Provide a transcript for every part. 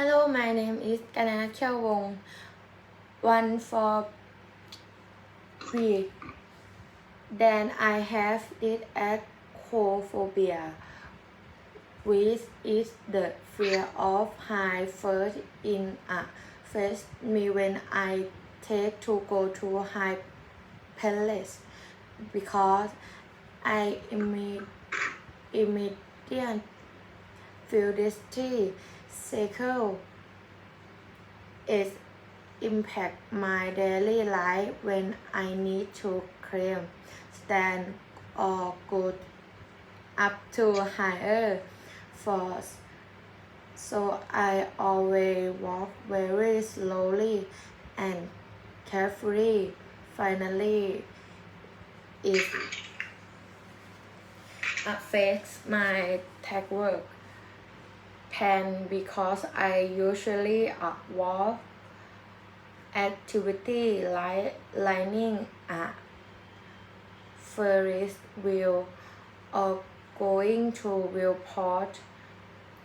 Hello, my name is Kanana Kyo Wong. One, four, three. Then I have it at cophobia, which is the fear of high first in a face me when I take to go to high palace because I immediately imme- immediate feel this cycle it impact my daily life when I need to climb stand or go up to higher floors so I always walk very slowly and carefully. Finally it affects my tech work plan because I usually uh, avoid activity like lining a Ferris wheel or going to viewport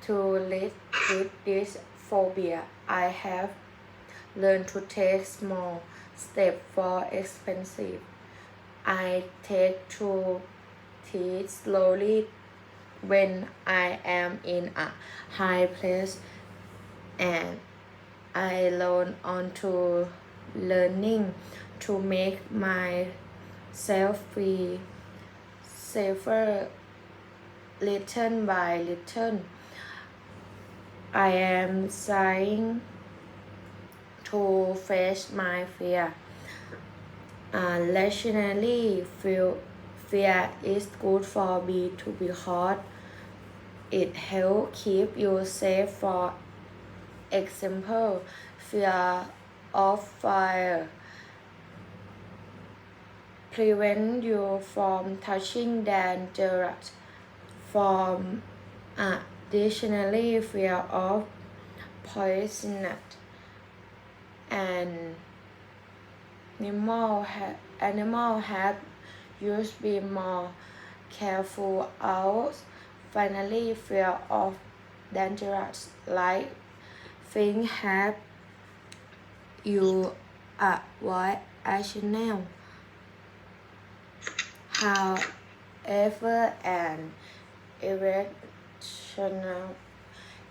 to live with this phobia. I have learned to take small steps for expensive. I take to teach slowly when I am in a high place and I learn on to learning to make myself feel safer little by little I am trying to face my fear. Uh, rationally feel fear is good for me to because it help keep you safe for example fear of fire. Prevent you from touching dangerous from additionally fear of poison and animal ha- animal have used be more careful out finally fear of dangerous like things have you avoid actional however an irrational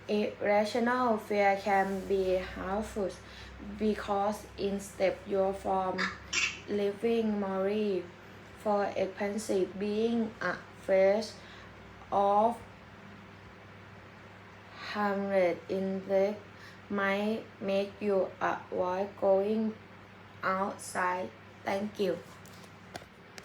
irrational fear can be harmful because instead you from living more for expensive being afraid of harmless insect might make you avoid going outside. Thank you